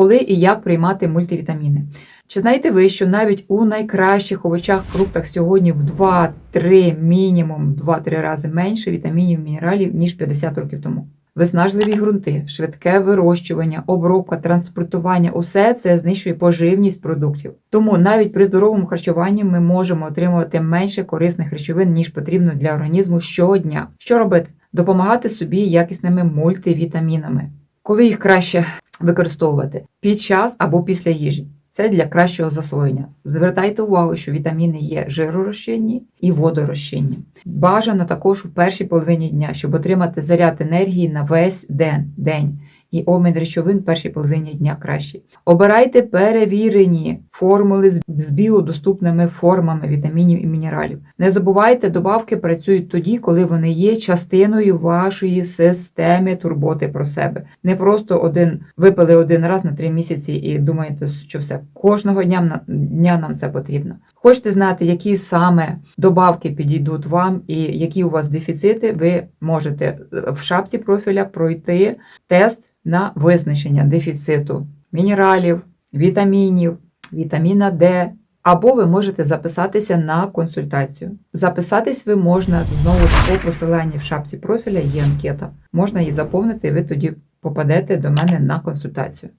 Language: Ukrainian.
коли і як приймати мультивітаміни. Чи знаєте ви, що навіть у найкращих овочах, фруктах сьогодні в 2-3, мінімум в 2-3 рази менше вітамінів, мінералів, ніж 50 років тому? Виснажливі ґрунти, швидке вирощування, обробка, транспортування усе це знищує поживність продуктів. Тому навіть при здоровому харчуванні ми можемо отримувати менше корисних речовин, ніж потрібно для організму щодня. Що робити? Допомагати собі якісними мультивітамінами. Коли їх краще використовувати під час або після їжі. Це для кращого засвоєння. Звертайте увагу, що вітаміни є жиророзчинні і водорозчинні. Бажано також у першій половині дня, щоб отримати заряд енергії на весь день. день. І обмін речовин в першій половині дня кращий. Обирайте перевірені формули з- біодоступними формами вітамінів і мінералів. Не забувайте, добавки працюють тоді, коли вони є частиною вашої системи турботи про себе. Не просто один випили один раз на три місяці і думаєте, що все кожного дня, дня нам це потрібно. Хочете знати, які саме добавки підійдуть вам і які у вас дефіцити, ви можете в шапці профіля пройти тест на визначення дефіциту мінералів, вітамінів, вітаміна Д. Або ви можете записатися на консультацію. Записатись ви можна знову ж по посиланні в шапці профіля є анкета. Можна її заповнити, і ви тоді попадете до мене на консультацію.